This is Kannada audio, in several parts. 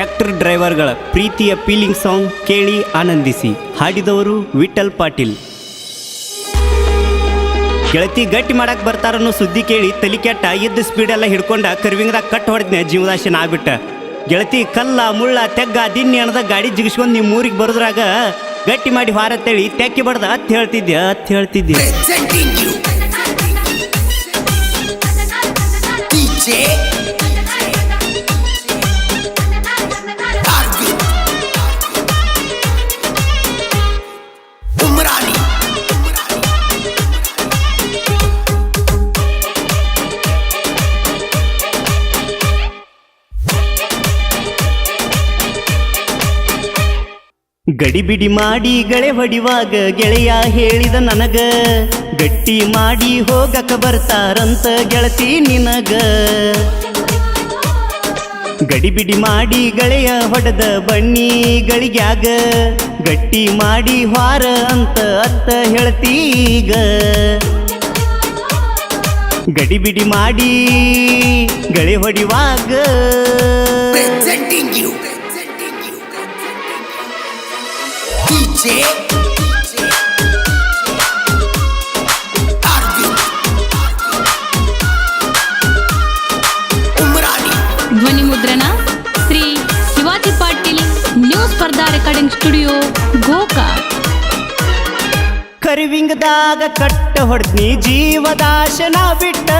ಟ್ರ್ಯಾಕ್ಟರ್ ಡ್ರೈವರ್ಗಳ ಪ್ರೀತಿಯ ಫೀಲಿಂಗ್ ಸಾಂಗ್ ಕೇಳಿ ಆನಂದಿಸಿ. ಹಾಡಿದವರು ವಿಠಲ್ ಪಾಟೀಲ್. ಗೆಳತಿ ಗಟ್ಟಿ ಮಾಡಕ್ ಬರ್ತಾರನ್ನೋ ಸುದ್ದಿ ಕೇಳಿ ತಲೆ ಕೆಟ್ಟ ಇದ್ದ ಸ್ಪೀಡ್ ಎಲ್ಲ ಹಿಡ್ಕೊಂಡ ಕರ್ವಿಂಗ್ದಾಗ ಕಟ್ ಹೊಡೆದ್ನೆ ಜೀವದಾಶನ ಆಗ್ಬಿಟ್ಟ. ಗೆಳತಿ ಕಲ್ಲ, ಮುಳ್ಳ, ತೆಗ್ಗ ದಿನ್ನಿ ಅಣದ ಗಾಡಿ ಜಿಗಿಸ್ಕೊಂಡು ನಿಮ್ಮ ಊರಿಗೆ ಬರೋದ್ರಾಗ ಗಟ್ಟಿ ಮಾಡಿ ಹಾರತ್ತೇಳಿ ತೆಕ್ಕಿ ಬಡ್ದ ಅತ್ ಹೇಳ್ತಿದ್ದೆ ಅತ್ ಹೇಳ್ತಿದ್ದೆ ಗಡಿಬಿಡಿ ಮಾಡಿ ಗಳೆ ಹೊಡಿವಾಗ ಗೆಳೆಯ ಹೇಳಿದ ನನಗ, ಗಟ್ಟಿ ಮಾಡಿ ಹೋಗಕ ಬರ್ತಾರಂತ ಗೆಳತಿ ನಿನಗ. ಗಡಿಬಿಡಿ ಮಾಡಿ ಗೆಳೆಯ ಹೊಡೆದ ಬಣ್ಣಿಗಳಿಗ್ಯಾಗ, ಗಟ್ಟಿ ಮಾಡಿ ಹಾರ ಅಂತ ಅತ್ತ ಹೇಳ್ತೀಗ. ಗಡಿಬಿಡಿ ಮಾಡಿ ಗಳೆ ಹೊಡಿವಾಗ. DJ ಧ್ವನಿ ಮುದ್ರಣ Shri Shivaji Patil new Spardha recording studio Gokak ಕರಿವಿಂಗದಾಗ ಕಟ್ಟ ಹೊಡ್ದ್ನಿ ಜೀವದಾಶನ ಬಿಟ್ಟ.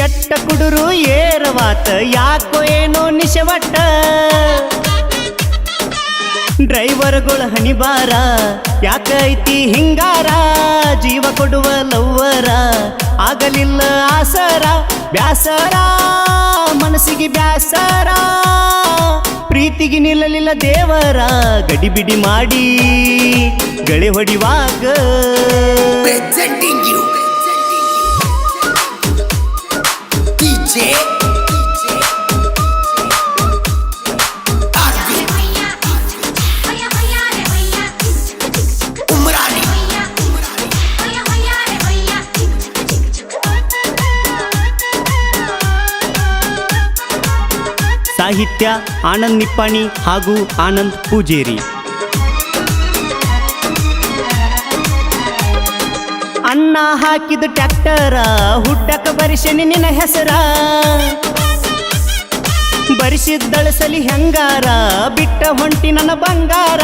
ಎಟ್ಟ ಕುಡುರು ಏರವಾತ ಯಾಕೋ ಏನೋ ನಿಶವಟ್ಟ ಡ್ರೈವರ್ಗಳ ಹಣಿಬಾರ ಯಾಕೈತಿ ಹಿಂಗಾರ? ಜೀವ ಕೊಡುವ ಲವ್ವರ, ಆಗಲಿಲ್ಲ ಆಸರ, ಬ್ಯಾಸರ? ಮನಸ್ಸಿಗೆ ಬ್ಯಾಸರ, ಪ್ರೀತಿಗೆ ನಿಲ್ಲಲಿಲ್ಲ ದೇವರ, ಗಡಿಬಿಡಿ ಮಾಡಿ ಗಳೆ ಹೊಡಿವಾಗ. ಸಾಹಿತ್ಯ, ಆನಂದ್ ನಿಪ್ಪಾಣಿ ಹಾಗೂ ಆನಂದ್ ಪೂಜೇರಿ. ಅನ್ನ ಹಾಕಿದ ಟ್ಯಾಕ್ಟರ, ಹುಟ್ಟಕ ಬರಿಸನಿ ನಿನ್ನ ಹೆಸರ. ಬರಿಸಿದ್ದಳಸಲಿ ಹೆಂಗಾರ, ಬಿಟ್ಟ ಹೊಂಟಿ ನನ್ನ ಬಂಗಾರ.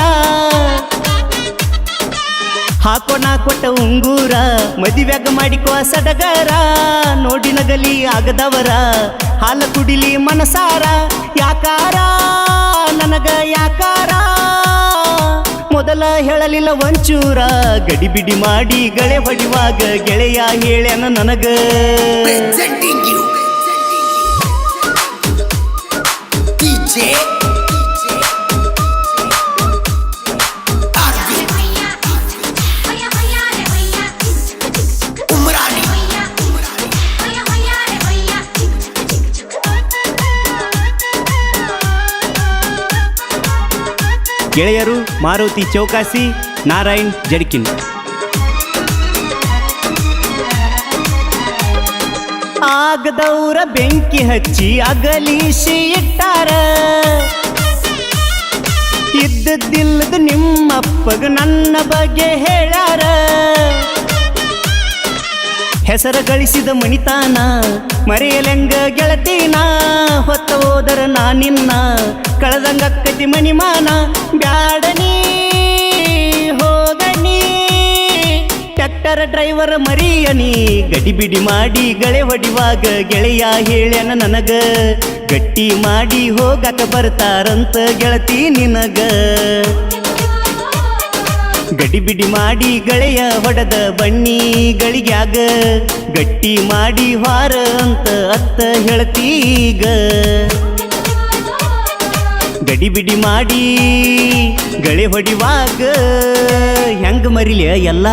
ಹಾಕೋಣ ಕೊಟ್ಟ ಉಂಗೂರ, ಮದಿವ್ಯಾಗ ಮಾಡಿಕೋ ಸಡಗರ, ನೋಡಿ ನಗಲಿ ಆಗದವರ, ಹಾಲ ಕುಡಿಲಿ ಮನಸಾರ, ಯಾಕಾರ, ನನಗ ಯಾಕಾರ? ಮೊದಲ ಹೇಳಲಿಲ್ಲ ಒಂಚೂರ, ಗಡಿಬಿಡಿ ಮಾಡಿ ಗಳೆ ಹೊಡಿವಾಗ ಗೆಳೆಯ ಹೇಳ್ಯಾನ ನನಗ. ಗೆಳೆಯರು ಮಾರುತಿ ಚೌಕಾಸಿ, ನಾರಾಯಣ್ ಜಡ್ಕಿನ್ ಆಗದವ್ರ ಬೆಂಕಿ ಹಚ್ಚಿ ಅಗಲಿಸಿ ಇಟ್ಟಾರ. ಇದ್ದದ್ದಿಲ್ಲದ ನಿಮ್ಮಪ್ಪಗ ನನ್ನ ಬಗ್ಗೆ ಹೇಳ್ಯಾರ ಹೆಸರ ಗಳಿಸಿದ ಮಣಿತಾನ, ಮರೆಯಲೆಂಗ ಗೆಳತೀನ, ಹೊತ್ತ ಹೋದರ ನಾ ನಿನ್ನ ಕಳೆದಂಗಕ್ಕತಿ ಮಣಿಮಾನ ಬ್ಯಾಡನಿ ಹೋಗನಿ ಟ್ಯಾಕ್ಟರ್ ಡ್ರೈವರ್ ಮರಿಯನಿ ಗಡಿಬಿಡಿ ಮಾಡಿ ಗಳೆ ಹೊಡಿವಾಗ ಗೆಳೆಯ ಹೇಳ್ಯನ ನನಗ, ಗಟ್ಟಿ ಮಾಡಿ ಹೋಗಕ ಬರ್ತಾರಂತ ಗೆಳತಿ ನಿನಗ. ಗಡಿಬಿಡಿ ಮಾಡಿ ಗಳೆಯ ಹೊಡೆದ ಬಣ್ಣಿಗಳಿಗ್ಯಾಗ. ಗಟ್ಟಿ ಮಾಡಿ ವಾರ ಅಂತ ಅತ್ತ ಹೇಳ್ತೀಗ. ಗಡಿಬಿಡಿ ಮಾಡಿ ಗಳೆ ಹೊಡಿವಾಗ ಹೆಂಗ ಮರಿಲಿಯ ಎಲ್ಲ.